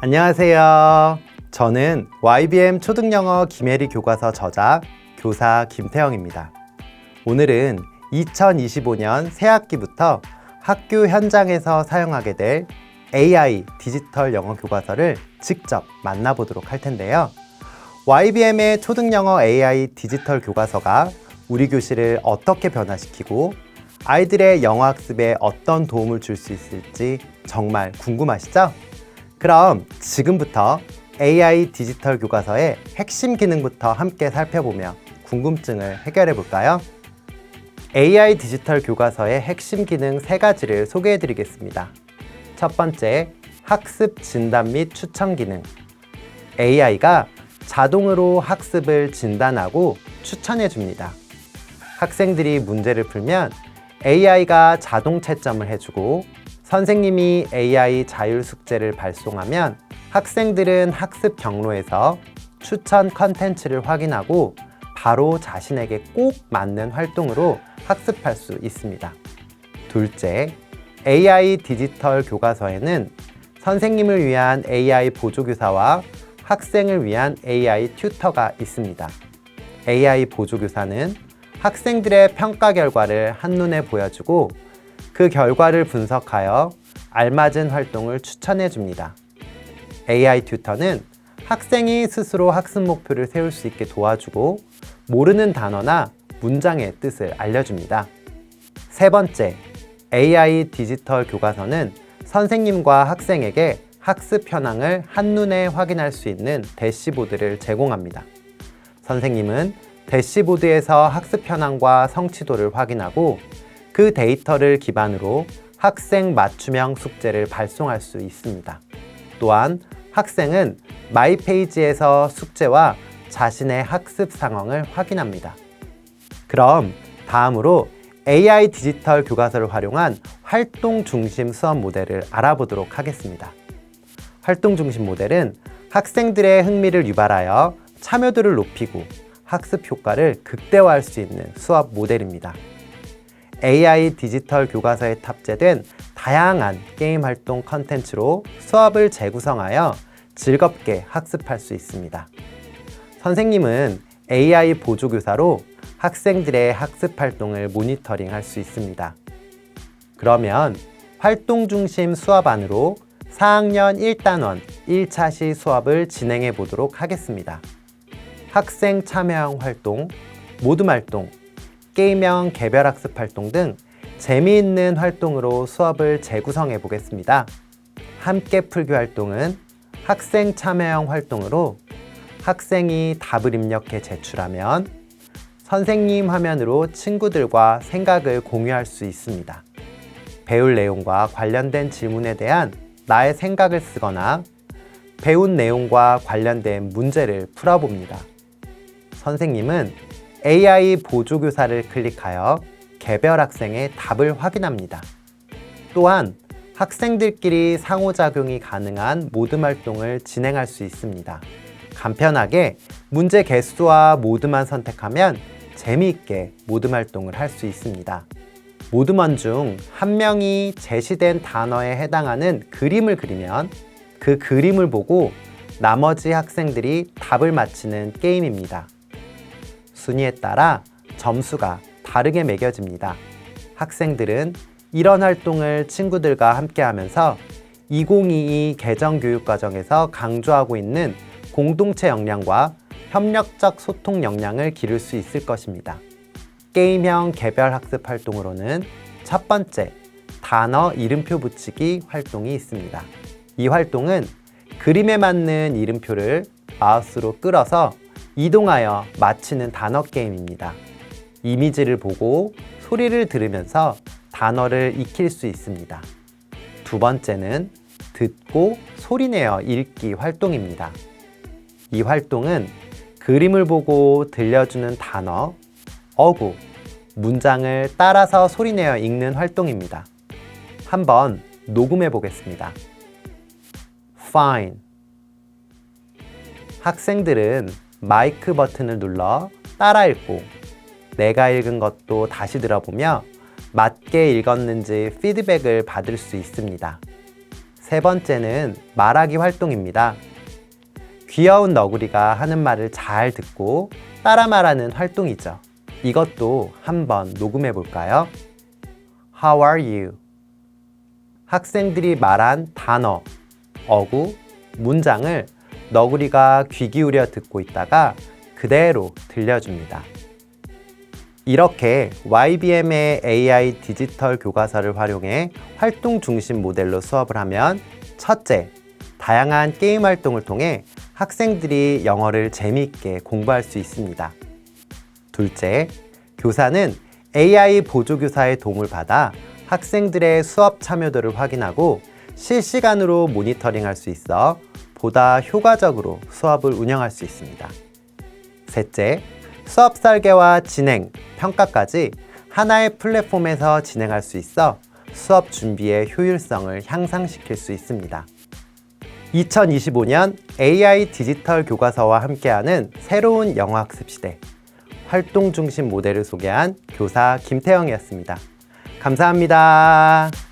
안녕하세요. 저는 YBM 초등영어 김혜리 교과서 저자 교사 김태영입니다. 오늘은 2025년 새학기부터 학교 현장에서 사용하게 될 AI 디지털 영어 교과서를 직접 만나보도록 할 텐데요. YBM의 초등영어 AI 디지털 교과서가 우리 교실을 어떻게 변화시키고 아이들의 영어 학습에 어떤 도움을 줄 수 있을지 정말 궁금하시죠? 그럼 지금부터 AI 디지털 교과서의 핵심 기능부터 함께 살펴보며 궁금증을 해결해 볼까요? AI 디지털 교과서의 핵심 기능 세 가지를 소개해 드리겠습니다. 첫 번째, 학습 진단 및 추천 기능. AI가 자동으로 학습을 진단하고 추천해 줍니다. 학생들이 문제를 풀면 AI가 자동 채점을 해주고 선생님이 AI 자율 숙제를 발송하면 학생들은 학습 경로에서 추천 컨텐츠를 확인하고 바로 자신에게 꼭 맞는 활동으로 학습할 수 있습니다. 둘째, AI 디지털 교과서에는 선생님을 위한 AI 보조교사와 학생을 위한 AI 튜터가 있습니다. AI 보조교사는 학생들의 평가 결과를 한눈에 보여주고 그 결과를 분석하여 알맞은 활동을 추천해 줍니다. AI 튜터는 학생이 스스로 학습 목표를 세울 수 있게 도와주고 모르는 단어나 문장의 뜻을 알려줍니다. 세 번째, AI 디지털 교과서는 선생님과 학생에게 학습 현황을 한눈에 확인할 수 있는 대시보드를 제공합니다. 선생님은 대시보드에서 학습 현황과 성취도를 확인하고 그 데이터를 기반으로 학생 맞춤형 숙제를 발송할 수 있습니다. 또한 학생은 마이 페이지에서 숙제와 자신의 학습 상황을 확인합니다. 그럼 다음으로 AI 디지털 교과서를 활용한 활동 중심 수업 모델을 알아보도록 하겠습니다. 활동 중심 모델은 학생들의 흥미를 유발하여 참여도를 높이고 학습 효과를 극대화할 수 있는 수업 모델입니다. AI 디지털 교과서에 탑재된 다양한 게임 활동 컨텐츠로 수업을 재구성하여 즐겁게 학습할 수 있습니다. 선생님은 AI 보조교사로 학생들의 학습 활동을 모니터링 할 수 있습니다. 그러면 활동 중심 수업 안으로 4학년 1단원 1차 시 수업을 진행해 보도록 하겠습니다. 학생 참여형 활동, 모둠 활동, 게임형 개별 학습 활동 등 재미있는 활동으로 수업을 재구성해 보겠습니다. 함께 풀기 활동은 학생 참여형 활동으로 학생이 답을 입력해 제출하면 선생님 화면으로 친구들과 생각을 공유할 수 있습니다. 배울 내용과 관련된 질문에 대한 나의 생각을 쓰거나 배운 내용과 관련된 문제를 풀어봅니다. 선생님은 AI 보조교사를 클릭하여 개별 학생의 답을 확인합니다. 또한 학생들끼리 상호작용이 가능한 모듬 활동을 진행할 수 있습니다. 간편하게 문제 개수와 모드만 선택하면 재미있게 모듬 활동을 할 수 있습니다. 모드먼 중한 명이 제시된 단어에 해당하는 그림을 그리면 그 그림을 보고 나머지 학생들이 답을 맞히는 게임입니다. 순위에 따라 점수가 다르게 매겨집니다. 학생들은 이런 활동을 친구들과 함께 하면서 2022 개정 교육 과정에서 강조하고 있는 공동체 역량과 협력적 소통 역량을 기를 수 있을 것입니다. 게임형 개별 학습 활동으로는 첫 번째, 단어 이름표 붙이기 활동이 있습니다. 이 활동은 그림에 맞는 이름표를 마우스로 끌어서 이동하여 맞히는 단어 게임입니다. 이미지를 보고 소리를 들으면서 단어를 익힐 수 있습니다. 두 번째는 듣고 소리내어 읽기 활동입니다. 이 활동은 그림을 보고 들려주는 단어, 어구, 문장을 따라서 소리내어 읽는 활동입니다. 한번 녹음해 보겠습니다. Fine. 학생들은 마이크 버튼을 눌러 따라 읽고 내가 읽은 것도 다시 들어보며 맞게 읽었는지 피드백을 받을 수 있습니다. 세 번째는 말하기 활동입니다. 귀여운 너구리가 하는 말을 잘 듣고 따라 말하는 활동이죠. 이것도 한번 녹음해 볼까요? How are you? 학생들이 말한 단어, 어구, 문장을 너구리가 귀 기울여 듣고 있다가 그대로 들려줍니다. 이렇게 YBM의 AI 디지털 교과서를 활용해 활동 중심 모델로 수업을 하면 첫째, 다양한 게임 활동을 통해 학생들이 영어를 재미있게 공부할 수 있습니다. 둘째, 교사는 AI 보조교사의 도움을 받아 학생들의 수업 참여도를 확인하고 실시간으로 모니터링 할 수 있어 보다 효과적으로 수업을 운영할 수 있습니다. 셋째, 수업 설계와 진행, 평가까지 하나의 플랫폼에서 진행할 수 있어 수업 준비의 효율성을 향상시킬 수 있습니다. 2025년 AI 디지털 교과서와 함께하는 새로운 영어 학습 시대. 활동 중심 모델을 소개한 교사 김태영이었습니다. 감사합니다.